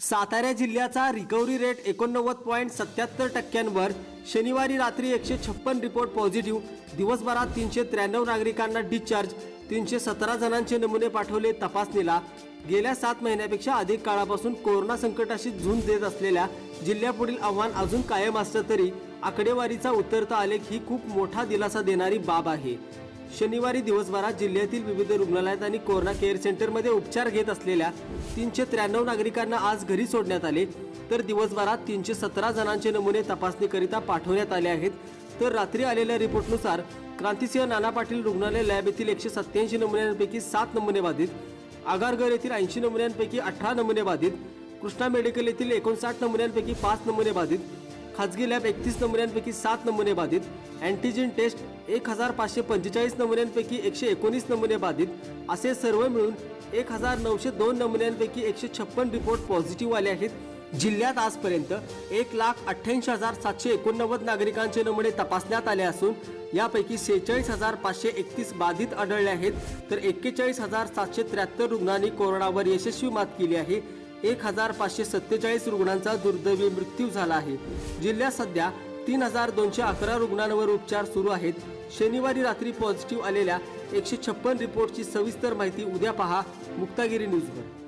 सातारा जिल्ह्याचा recovery rate एकोणनव्वद point सत्याहत्तर टक्क्यांवर. शनिवारी रात्री एकशे छप्पन रिपोर्ट पॉझिटिव्ह दिवसभरात तीनशे त्र्याण्णव नागरिकांना डिस्चार्ज तीनशे सतरा जणांचे नमुने पाठवले तपासणीला. गेल्या सात महिन्यापेक्षा अधिक काळापासून कोरोना संकटाशी झुंज देत असलेल्या जिल्ह्यापुढील आव्हान अजून कायम असलं तरी आकडेवारीचा उतरता आलेख ही खूप मोठा दिलासा देणारी बाब आहे. शनिवारी दिवसभरात जिल्ह्यातील विविध रुग्णालयात आणि कोरोना केअर सेंटरमध्ये उपचार घेत असलेल्या तीनशे त्र्याण्णव नागरिकांना आज घरी सोडण्यात आले. तर दिवसभरात तीनशे सतरा जणांचे नमुने तपासणीकरिता पाठवण्यात आले आहेत. तर रात्री आलेल्या रिपोर्टनुसार क्रांतिसिंह नाना पाटील रुग्णालय लॅब येथील एकशे सत्याऐंशी नमुन्यांपैकी सात नमुने बाधित. आगारगर येथील ऐंशी नमुन्यांपैकी अठरा नमुने बाधित. कृष्णा मेडिकल येथील एकोणसाठ नमुन्यांपैकी पाच नमुने बाधित. खाजगी लॅब एकतीस नमुन्यांपैकी सात नमुने बाधित अँटीजेन टेस्ट एक हजार पाचशे पंचेचाळीस नमुन्यांपैकी एकशे एकोणीस नमुने बाधित असे सर्व मिळून एक हजार नऊशे दोन नमुन्यांपैकी एकशे छप्पन रिपोर्ट पॉझिटिव्ह आले आहेत. जिल्ह्यात आजपर्यंत एक लाख अठ्ठ्याऐंशी हजार सातशे एकोणनव्वद नागरिकांचे नमुने तपासण्यात आले असून यापैकी सेहेचाळीस हजार पाचशे एकतीस बाधित आढळले आहेत. तर एक्केचाळीस हजार सातशे त्र्याहत्तर रुग्णांनी कोरोनावर यशस्वी मात केली आहे. एक हजार पाचशे सत्तेचाळीस रुग्णांचा दुर्दैवी मृत्यू झाला आहे. जिल्ह्यात सध्या तीन हजार दोनशे अकरा रुग्णांवर उपचार सुरू आहेत. शनिवारी रात्री पॉझिटिव्ह आलेल्या एकशे छप्पन रिपोर्टची सविस्तर माहिती उद्या पहा. मुक्तागिरी न्यूजवर.